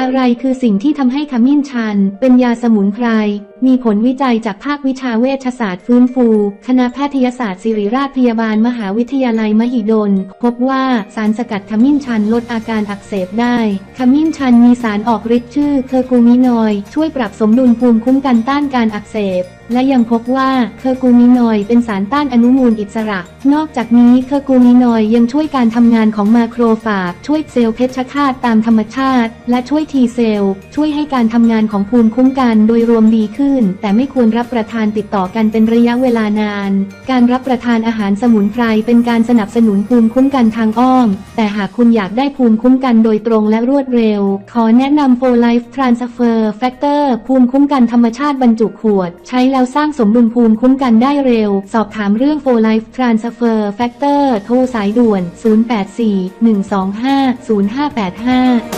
อะไรคือสิ่งที่ทำให้ขมิ้นชัน เป็นยาสมุนไพร มีผลวิจัยจากภาควิชาเวชศาสตร์ฟื้นฟู คณะแพทยศาสตร์ศิริราชพยาบาลมหาวิทยาลัยมหิดล พบว่าสารสกัดขมิ้นชันลดอาการอักเสบได้ ขมิ้นชันมีสารออกฤทธิ์ชื่อเคอร์กูมินอยด์ช่วยปรับสมดุลภูมิคุ้มกันต้านการอักเสบและยังพบว่าเคอร์กูมินอยด์เป็นสารต้านอนุมูลอิสระ นอกจากนี้เคอร์กูมินอยด์ยังช่วยการทำงานของมาโครฟาจช่วยเซลล์เพชฌฆาตตามธรรมชาติ และช่วยทีเซลล์ช่วยให้การทำงานของภูมิคุ้มกันโดยรวมดีขึ้นแต่ไม่ควรรับประทานติดต่อกันเป็นระยะเวลานาน การรับประทานอาหารสมุนไพรเป็นการสนับสนุนภูมิคุ้มกันทางอ้อม แต่หากคุณอยากได้ภูมิคุ้มกันโดยตรงและรวดเร็ว ขอแนะนำ For Life Transfer Factor ภูมิคุ้มกันธรรมชาติบรรจุขวด ใช้แล้วสร้างสมดุลภูมิคุ้มกันได้เร็ว สอบถามเรื่อง For Life Transfer Factor โทรสายด่วน 084 125 0585